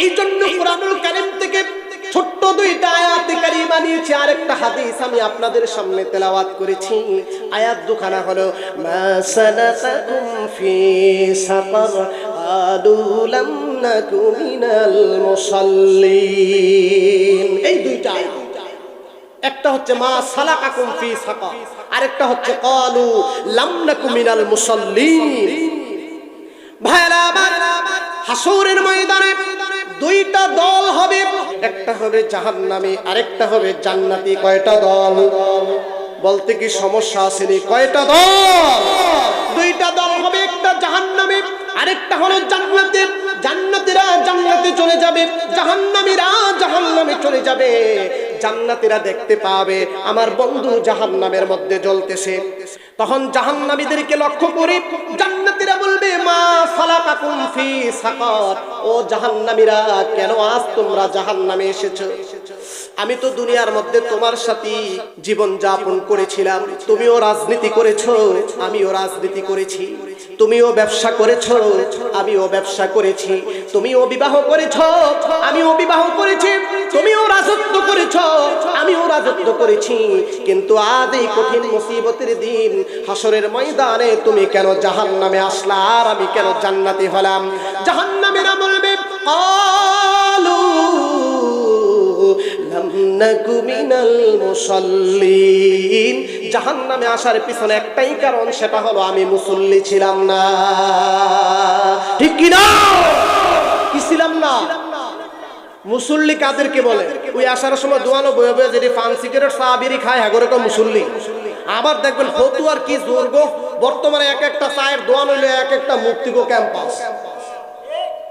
এই জন্য কোরআনুল কারিম থেকে ছোট্ট দুইটা আয়াত কারিমা নিয়েছি। আরেকটা হাদিস আমি আপনাদের সামনে তেলাওয়াত করেছি। আয়াত দুখানা হলো মাসালাতাকুম ফি সাকার আদু লাম নাকু মুসাল্লিন। এই দুইটা আয়াত। একটা হচ্ছে মা সালাকাকুম ফি সাকা আরেকটা হচ্ছে ক্বালু লাম নাকু মিনাল মুসাল্লিন। ভাইরা ভাইরা হাসুরের ময়দানে দুইটা দল হবে। একটা হবে জাহান্নামী, আরেকটা হবে জান্নাতি। কয়টা দল? বলতে কি সমস্যা আসেনি কয়টা দল? দুইটা দল হবে, একটা জাহান্নামী, আরেকটা হলো জান্নাতি। জান্নাতীরা জান্নাতে চলে যাবে, জাহান্নামীরা জাহান্নামে চলে যাবে। জান্নাতীরা দেখতে পাবে, আমার বন্ধু জাহান্নামের মধ্যে জ্বলতেছে। তখন জাহান্নামীদেরকে লক্ষ্য করে জান্নাতীরা বলবে, মা সালাকাকুম ফি সাকার ও জাহান্নামীরা, কেন আজ তোমরা জাহান্নামে এসেছ? আমি তো দুনিয়ার মধ্যে তোমার সাথে জীবন যাপন করেছিলাম। তুমিও রাজনীতি করেছ, আমিও রাজনীতি করেছি। তুমিও ব্যবসা করেছ, আমিও ব্যবসা করেছি। তুমিও বিবাহ করেছ, আমিও বিবাহ করেছি। তুমিও রাজত্ব করেছ, আমিও রাজত্ব করেছি। কিন্তু আজ এই কঠিন মুসিবতের দিন, হাসরের ময়দানে তুমি কেন জাহান নামে আসলা আর আমি কেন জান্নাতি হলাম? জাহান নামেরা বলবে লাম নাকু মিনাল আসার পিছনে একটাই কারণ, সেটা হলো আমি মুসল্লি ছিলাম না। ঠিক কি না? কি ছিলাম না? মুসল্লি কাদেরকে বলে? ওই আসার সময় দোয়ানো বয়ে বয়ে যদি পান সিগারেট বিড়ি খায় হ্যাগরে কো মুসল্লি। আবার দেখবেন ফতুয়ার কি জোর গো বর্তমানে এক একটা চায়ের দোয়ান হইলে এক একটা মুক্তিগো ক্যাম্পাস।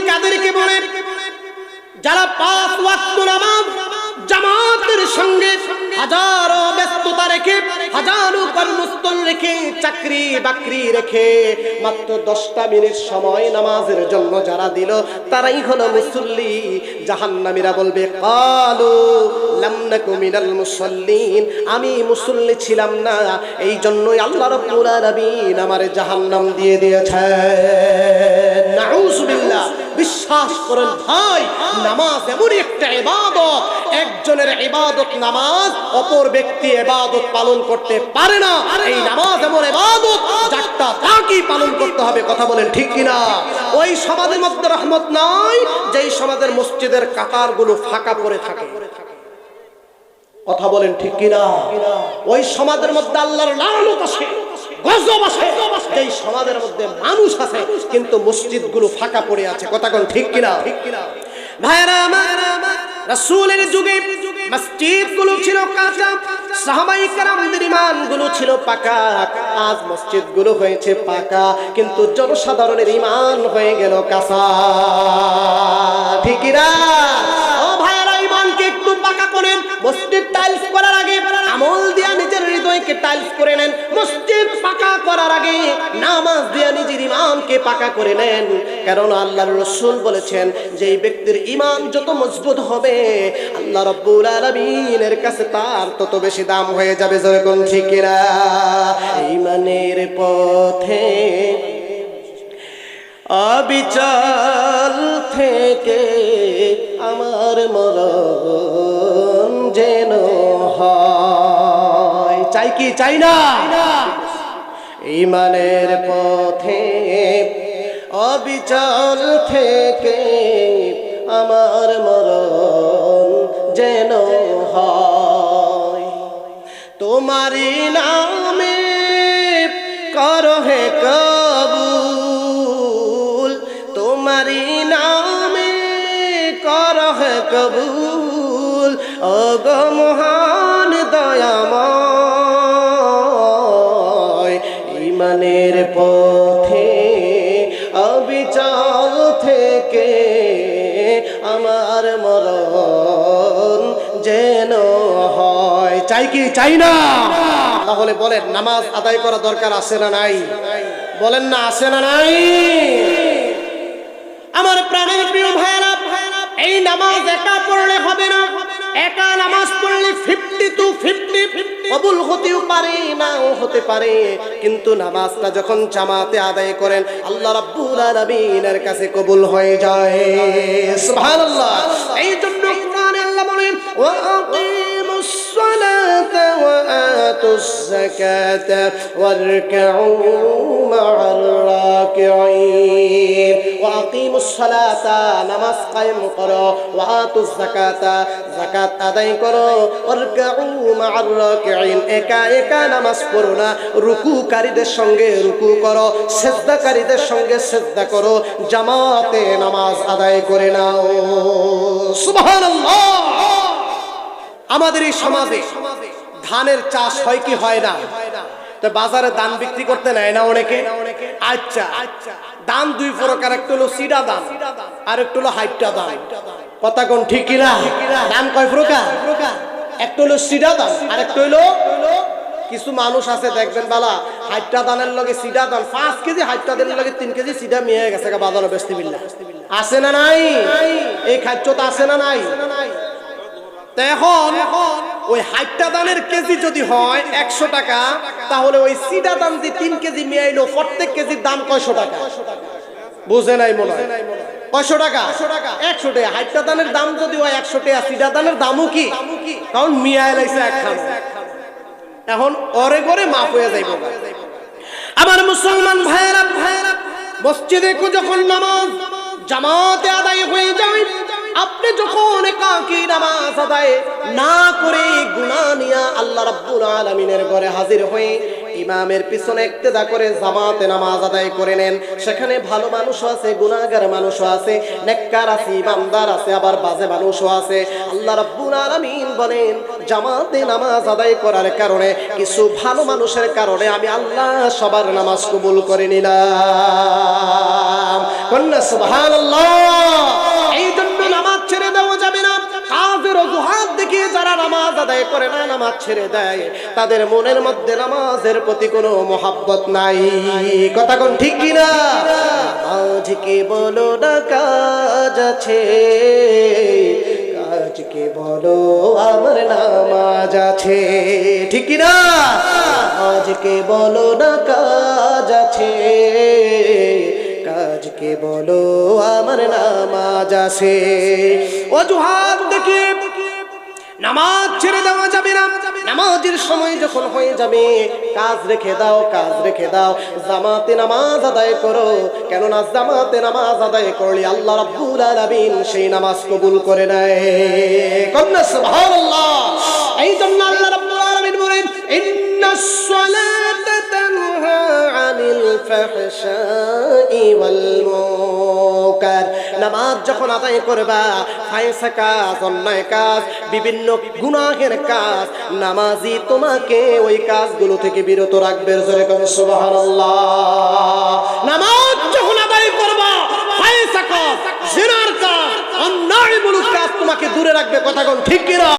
কাদেরকে বলে যারা পাঁচ ওয়াক্ত নামাজ জামাতের সঙ্গে হাজারো ব্যস্ততা রেখে, হাজারো কর্মস্থল রেখে, চাকরি বাকরি রেখে, মাত্র দশটা মিনিট সময় নামাজের জন্য যারা দিল, তারাই হলো মুসল্লি। জাহান্নামীরা বলবে, কালু আমি মুসল্লি ছিলাম না, এই জন্যই আল্লাহ রাব্বুল আলামিন আমারে জাহান্নাম দিয়ে দিয়েছে বিশ্বাস করেন ভাই, নামাজ এমনই একটা ইবাদত, একজনের ইবাদত নামাজ অপর ব্যক্তি ইবাদত পালন করতে পারে না। এই নামাজ এমন ইবাদত যারটা তাকেই পালন করতে হবে কথা বলেন ঠিক কিনা? ওই সমাজের মধ্যে রহমত নাই যেই সমাজের মসজিদের কাতারগুলো ফাঁকা পড়ে থাকে। কথা বলেন ঠিক কিনা? ওই সমাজের মধ্যে আল্লাহর লালনত আছে গজব আছে এই সমাজের মধ্যে মানুষ আছে কিন্তু মসজিদগুলো ফাঁকা পড়ে আছে। কথা কোন ঠিক কিনা? ঠিক কিনা ভাইরা আমার রাসূলের যুগে হয়েছে পাকা, কিন্তু জনসাধারণের ইমান হয়ে গেল কাঁচা। ঠিকিরা ও ভাইরা ইমানকে একটু পাকা করেন। মসজিদ টাইলস করার আগে টাইলস করে নেন, মসজিদ পাকা করার আগে নামাজ দিয়া নিজের ইমানকে পাকা করে নেন। কারণ আল্লাহর রসুল বলেছেন যে ব্যক্তির ইমান যত মজবুত হবে, আল্লাহ রব্বুল আলমিনের কাছে তার তত বেশি দাম হয়ে যাবে যেরকম ঠিকিরা ইমানের পথে অবিচল থেকে আমার মরণ যেন হয়। চাই কি চাই না? ইমানের পথে অবিচল থেকে আমার মরণ যেন হয়। তোমারি নামে করহে কবুল। তোমারি নামে কর হে কবুল। অগ মহান পথে থেকে আমার মরণ যেন হয়। চাই কি? চাই না। তাহলে বলেন, নামাজ আদায় করা দরকার আছে না নাই? বলেন না, আছে না নাই? আমার প্রাণের প্রিয় ভাইরা এই নামাজ একা পড়লে হবে না। একা নামাজ পড়লে ফিফটি টু ফিফটি কবুল হতেও পারে, নাও হতে পারে। কিন্তু নামাজটা যখন জামাতে আদায় করেন, আল্লাহ রাব্বুল আলামিনের কাছে কবুল হয়ে যায়। সুবহানাল্লাহ। আতুস যাকাতা ওয়ারকাউ মা'আর রাকিঈন ওয়া আকিমুস সালাতা করো ওয়া আতুস যাকাতা আদায় করো ওয়ারকাউ মা'আর রাকিঈন একা একা নামাজ পড়ো না রুকুকারীদের সঙ্গে রুকু করো সেজদাকারীদের সঙ্গে সেজদা করো জামাতে নামাজ আদায় করে নাও। সুবহানাল্লাহ! আমাদের এই সমাজে ধানের চাষ হয় কি হয় না? তো বাজারে ধান বিক্রি করতে নেয় না অনেকে? আচ্ছা দান দুই প্রকার, একটা হলো সিডা দান আর একটা হলো হাইটটা দান কথা কোন ঠিক কিনা? দান কয় প্রকার? একটা হলো সিডা দান আর একটা হলো কিছু মানুষ আছে, দেখবেন বালা, হাইটটা দানের লগে সিডা দান পাঁচ কেজি হাইটটা দানের লগে তিন কেজি সিডা মিয়ে গেছে বাজারে বেচতে বিল্লা আছে না নাই? এই খাদ্যটা আছে না নাই? তা এখন ওই হাইটটা দানের কেজি যদি হয় একশো টাকা, তাহলে ওই সিডা দান যে তিন কেজি মিয়াইলো প্রত্যেক কেজির দাম কয়শো টাকা? বুঝে নাই মনে হয়। টাকা? দানের দাম যদি হয় এখন অরে করে হয়ে মুসলমান যখন জামাতে আদায় হয়ে যায় আপনি যখন একাকী নামাজ আদায় না করে গুনাহ নিয়া আল্লাহ রাব্বুল আলামিনের ঘরে হাজির হয়ে ইমামের পিছনে ইক্তেদা করে জামাতে নামাজ আদায় করে নেন। সেখানে ভালো মানুষও আছে, গুনাহগার মানুষও আছে, নেককার আছে, ইমানদার আছে, আবার বাজে মানুষও আছে। আল্লাহ রাব্বুল আলামিন বলেন, জামাতে নামাজ আদায় করার কারণে, কিছু ভালো মানুষের কারণে আমি আল্লাহ সবার নামাজ কবুল করে নিলাম। কন্যা, সুবহানাল্লাহ! নামাজ আদায় করে না, নামাজ ছেড়ে দেয়। তাদের মনের মধ্যে নামাজের প্রতি কোনো মোহাব্বত নাই। কথা কোন ঠিক কিনা? আজকে বলো না কাজ আছে। কাজকে বলো আমার নামাজ আছে। ঠিক কিনা? আজকে বলো না কাজ আছে। কাজকে বলো আমার নামাজ আছে। অজুহাত দেখে নামাজ ছেড়ে দেওয়া যাবে না। নামাজের সময় যখন হয়ে যাবে, কাজ রেখে দাও, কাজ রেখে দাও। জামাতে নামাজ আদায় করো। কেননা জামাতে নামাজ আদায় করলে আল্লাহ রাব্বুল আলামিন সেই নামাজ কবুল করে নেয়। কন্যা, সুবহানাল্লাহ। এই জন্য আল্লাহ রাব্বুল আলামিন বলেন ইন্নাস সালাতা নামাজ যখন আদায় করবা কাজ, অন্যায় কাজ, বিভিন্ন কাজ, নামাজি তোমাকে ওই কাজগুলো থেকে বিরত রাখবে। নামাজ যখন আদায় করবা কাজ কাজ তোমাকে দূরে রাখবে। কথা কোন, ঠিক কিনা?